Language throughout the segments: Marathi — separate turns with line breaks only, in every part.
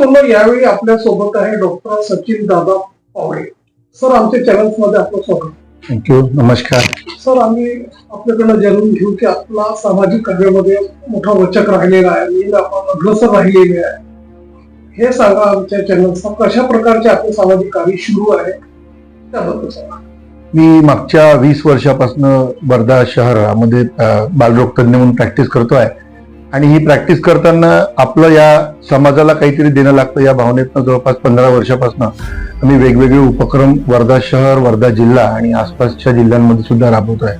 दर्शकांना यावेळी आपल्यासोबत आहे डॉक्टर सचिन दादा पावडे सर आमच्या चॅनल्समध्ये आपलं स्वागत.
थँक्यू नमस्कार.
सर आम्ही आपल्याकडनं जाणून घेऊ की आपला सामाजिक कार्यामध्ये मोठा वचक राहिलेला आहे. नेहमी आपण अग्रसर राहिलेले आहे. हे सांगा आमच्या चॅनल्सला कशा प्रकारचे आपले सामाजिक कार्य सुरू आहे? त्याबद्दल सांगा.
मी मागच्या वीस वर्षापासून वर्धा शहरामध्ये बालरोग तज्ज्ञ म्हणून प्रॅक्टिस करतोय. आणि ही प्रॅक्टिस करताना आपलं या समाजाला काहीतरी देणं लागतं. या भावनेतनं जवळपास पंधरा वर्षापासून आम्ही वेगवेगळे उपक्रम वर्धा शहर वर्धा जिल्हा आणि आसपासच्या जिल्ह्यांमध्ये सुद्धा राबवतोय.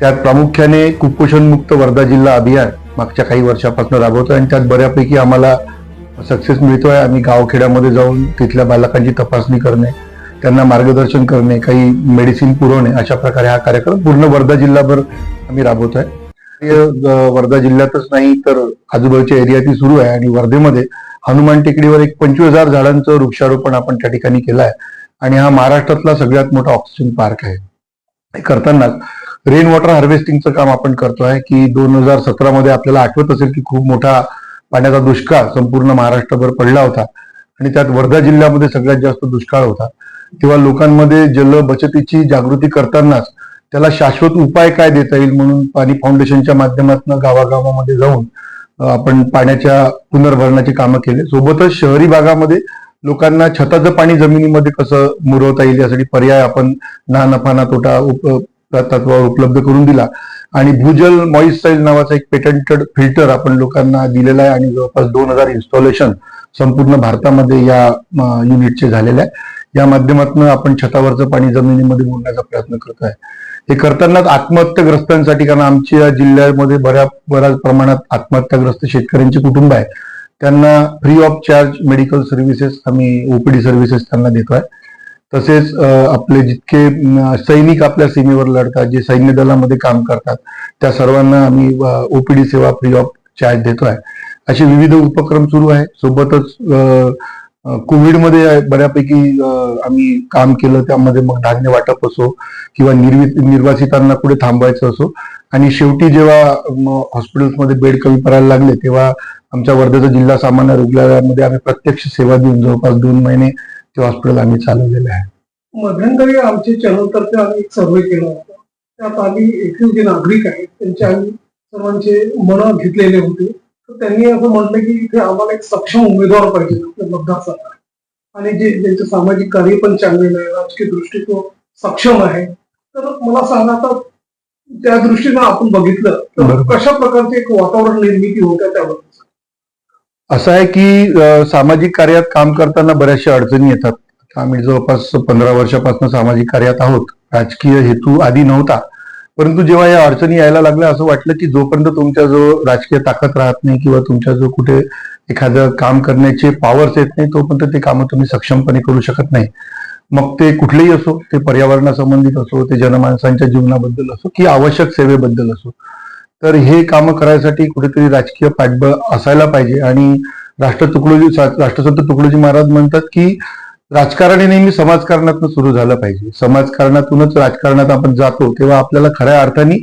त्यात प्रामुख्याने कुपोषणमुक्त वर्धा जिल्हा अभियान मागच्या काही वर्षापासून राबवतो आणि त्यात बऱ्यापैकी आम्हाला सक्सेस मिळतो आहे आम्ही गावखेड्यामध्ये जाऊन तिथल्या बालकांची तपासणी करणे त्यांना मार्गदर्शन करणे काही मेडिसिन पुरवणे अशा प्रकारे हा कार्यक्रम पूर्ण वर्धा जिल्हाभर आम्ही राबवतोय. आहे वर्धा जिल्ह्यातच नाही तर आजूबाजूच्या एरियातही सुरू आहे. आणि वर्धेमध्ये हनुमान टेकडीवर एक पंचवीस हजार झाडांचं वृक्षारोपण आपण त्या ठिकाणी केलं आहे. आणि हा महाराष्ट्रातला सगळ्यात मोठा ऑक्सिजन पार्क आहे. हे करतानाच रेन वॉटर हार्वेस्टिंगचं काम आपण करतोय की दोन हजार सतरामध्ये आपल्याला आठवत असेल की खूप मोठा पाण्याचा दुष्काळ संपूर्ण महाराष्ट्रभर पडला होता. आणि त्यात वर्धा जिल्ह्यामध्ये सगळ्यात जास्त दुष्काळ होता. तेव्हा लोकांमध्ये जल बचतीची जागृती करतानाच त्याला शाश्वत उपाय काय देता येईल म्हणून पाणी फाउंडेशनच्या माध्यमातून गावागावामध्ये जाऊन आपण पाण्याच्या पुनर्भरणाची कामं केले. सोबतच शहरी भागामध्ये लोकांना छताचं पाणी जमिनीमध्ये कसं मुरवता येईल यासाठी पर्याय आपण ना नफा ना तोटा उप तत्वावर उपलब्ध करून दिला. आणि भूजल मॉइस्टाईल नावाचा एक पेटंटेड फिल्टर आपण लोकांना दिलेला आहे आणि जवळपास दोन हजार इन्स्टॉलेशन संपूर्ण भारतामध्ये या युनिटचे झालेले आहे. या माध्यमातून आपण छतावरचं पाणी जमिनीमध्ये मोडण्याचा प्रयत्न करत आहे. हे करतानाच आत्महत्याग्रस्तांसाठी कारण आमच्या जिल्ह्यामध्ये बऱ्या बऱ्याच प्रमाणात आत्महत्याग्रस्त शेतकऱ्यांची कुटुंब आहे त्यांना free of charge medical services आम्ही ओपीडी सर्व्हिसेस त्यांना देतोय. तसेच आपले जितके सैनिक आपल्या सीमेवर लढतात जे सैन्य दलामध्ये काम करतात त्या सर्वांना आम्ही ओपीडी सेवा फ्री ऑफ चार्ज देतोय. असे विविध उपक्रम सुरू आहे सोबतच कोविडमध्ये बऱ्यापैकी आम्ही काम केलं त्यामध्ये मग धान्य वाटप असो किंवा निर्वासितांना कुठे थांबवायचं असो. आणि शेवटी जेव्हा हॉस्पिटल्समध्ये बेड कमी पडायला लागले तेव्हा आमच्या वर्ध्याचा जिल्हा सामान्य रुग्णालयामध्ये आम्ही प्रत्यक्ष सेवा देऊन जवळपास दोन महिने ते हॉस्पिटल आम्ही चालवलेलं आहे.
मध्यंतरी आमचे चॅनलतर्फे आम्ही एक सर्वे केला होता. त्यात आम्ही येथील जे नागरिक आहेत त्यांचे आम्ही सर्वांचे मन घेतलेले होते. त्यांनी असं म्हटलं की इथे आम्हाला एक सक्षम उमेदवार पाहिजे आपल्या मतदारसंघात. आणि जे ज्यांचं सामाजिक कार्य पण चांगलेलं आहे राजकीय दृष्टिकोन सक्षम आहे तर मला सांगा आता त्या दृष्टीनं आपण बघितलं तर. कशा प्रकारचे एक वातावरण निर्मिती होत्या त्याबद्दल?
असं आहे की सामाजिक कार्यात काम करताना बऱ्याचशा अडचणी येतात. आम्ही जवळपास पंधरा वर्षापासून सामाजिक कार्यात आहोत. राजकीय हेतू आधी नव्हता. परंतु जेव्हा या अडचणी यायला लागल्या असं वाटलं की जोपर्यंत तुमच्या जो राजकीय ताकद राहत नाही किंवा तुमच्या जो कुठे एखादं काम करण्याचे पॉवर्स येत नाही तोपर्यंत ते कामं तुम्ही सक्षमपणे करू शकत नाही. मग ते कुठलेही असो ते पर्यावरणासंबंधित असो ते जनमानसांच्या जीवनाबद्दल असो की आवश्यक सेवेबद्दल असो तर हे कामं करायसाठी कुठेतरी राजकीय पाठबळ असायला पाहिजे. आणि राष्ट्र तुकडोजी राष्ट्रसंत तुकडोजी महाराज म्हणतात की राजकारण हे नेहमी समाजकारणातून सुरू झालं पाहिजे. समाजकारणातूनच राजकारणात आपण जातो तेव्हा आपल्याला खऱ्या अर्थाने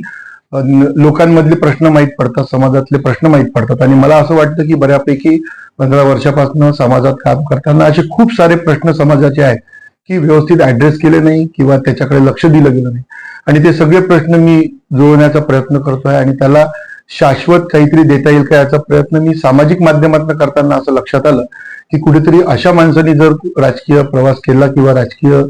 लोकांमधले प्रश्न माहीत पडतात समाजातले प्रश्न माहीत पडतात. आणि मला असं वाटतं की बऱ्यापैकी पंधरा वर्षापासून समाजात काम करताना असे खूप सारे प्रश्न समाजाचे आहेत की व्यवस्थित ऍड्रेस केले नाही किंवा त्याच्याकडे लक्ष दिलं गेलं नाही. आणि ते सगळे प्रश्न मी जुळवण्याचा प्रयत्न करतोय आणि त्याला शाश्वत काहीतरी देता येईल का याचा प्रयत्न मी सामाजिक माध्यमातून करताना असं लक्षात आलं की कुठेतरी अशा माणसांनी जर राजकीय प्रवास केला किंवा राजकीय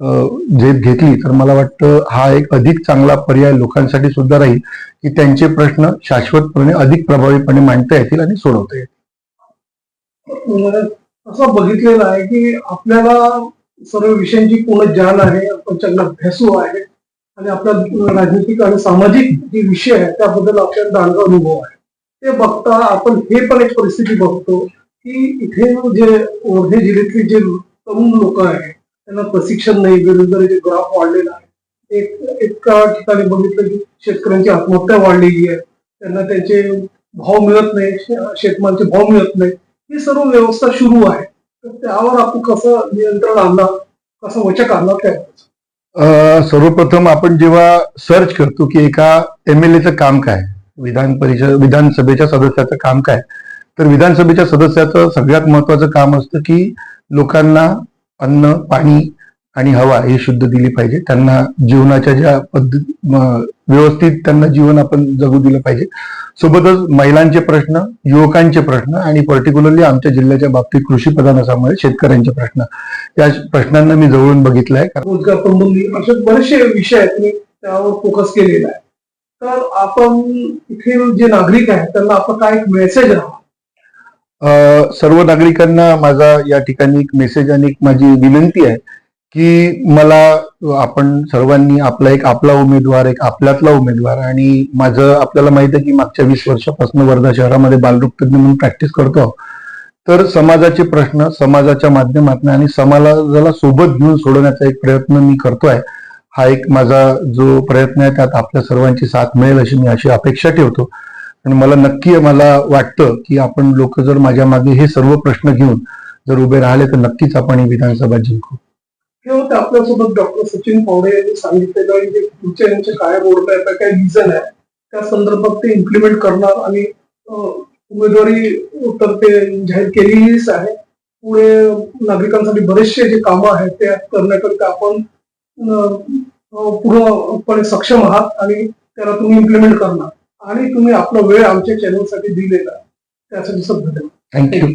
झेप घेतली तर मला वाटतं हा एक अधिक चांगला पर्याय लोकांसाठी सुद्धा राहील की त्यांचे प्रश्न शाश्वतपणे अधिक प्रभावीपणे मांडता येतील आणि सोडवता येतील.
म्हणजे असं बघितलेलं आहे की आपल्याला सर्व विषयांची पूर्ण ज्ञान आहे आपण चांगला भेसू आहे. आणि आपला राजनीतिक आणि सामाजिक जे विषय आहे त्याबद्दल आपल्याला दांडगा अनुभव आहे. ते बघता आपण हे पण एक परिस्थिती बघतो की इथे जे वर्धे जिल्ह्यातले जे तरुण लोक आहेत त्यांना प्रशिक्षण नाही बेरोजगारीचे ग्राफ वाढलेला आहे. एक एका ठिकाणी बघितलं की शेतकऱ्यांची आत्महत्या वाढलेली आहे. त्यांना त्यांचे भाव मिळत नाही शेतमालचे भाव मिळत नाही. ही सर्व व्यवस्था सुरू आहे. तर त्यावर आपण कसं नियंत्रण आणला कसं वचक आणला काय
सर्वप्रथम आपण जेव्हा सर्च करतो की एका एम एल एचं काम काय विधान परिषद विधानसभेच्या सदस्याचं काम काय तर विधानसभेच्या सदस्याचं सगळ्यात महत्वाचं काम असतं की लोकांना अन्न पाणी आणि हवा हे शुद्ध दिली पाहिजे. त्यांना जीवनाच्या ज्या पद्धत म, व्यवस्थित त्यांना जीवन आपण जगू दिलं पाहिजे. सोबतच महिलांचे प्रश्न युवकांचे प्रश्न आणि पर्टिक्युलरली आमच्या जिल्ह्याच्या बाबतीत कृषी प्रधान असल्यामुळे शेतकऱ्यांचे प्रश्न. या प्रश्नांना मी जवळून बघितलंय.
रोजगार संबंधी असे बरेचसे विषय आहेत तुम्ही त्यावर फोकस केलेला आहे. तर आपण इथे जे नागरिक आहेत त्यांना आपण काय एक मेसेज राहा
सर्व नागरिकांना माझा या ठिकाणी एक मेसेज आणि एक माझी विनंती आहे. की मला आपण सर्वांनी आपला एक आपला उमेदवार एक आपल्यातला उमेदवार आणि माझं आपल्याला माहीत आहे की मागच्या वीस वर्षापासून वर्धा शहरामध्ये बालरोग म्हणून प्रॅक्टिस करतो. तर समाजाचे प्रश्न समाजाच्या माध्यमातून आणि समाजाला सोबत घेऊन सोडवण्याचा एक प्रयत्न मी करतोय. हा एक माझा जो प्रयत्न आहे त्यात आपल्या सर्वांची साथ मिळेल अशी मी अशी अपेक्षा ठेवतो. आणि मला नक्की मला वाटतं की आपण लोक जर माझ्या मागे हे सर्व प्रश्न घेऊन जर उभे राहिले तर नक्कीच आपण ही विधानसभा जिंकू.
हे होते आपल्यासोबत डॉक्टर सचिन पावडे यांनी सांगितलेलं आहे जे पुढच्या यांचे काय रोड आहे काय रिझन आहे त्या संदर्भात ते इम्प्लिमेंट करणार आणि उमेदवारी तर ते जाहीर केलेलीच आहे. पुढे नागरिकांसाठी बरेचसे जे कामं आहेत ते करण्याकरिता आपण पूर्णपणे सक्षम आहात आणि त्याला तुम्ही इम्प्लिमेंट करणार. आणि तुम्ही आपला वेळ आमच्या चॅनलसाठी दिलेला त्यासाठी सब
धन्यवाद. थँक्यू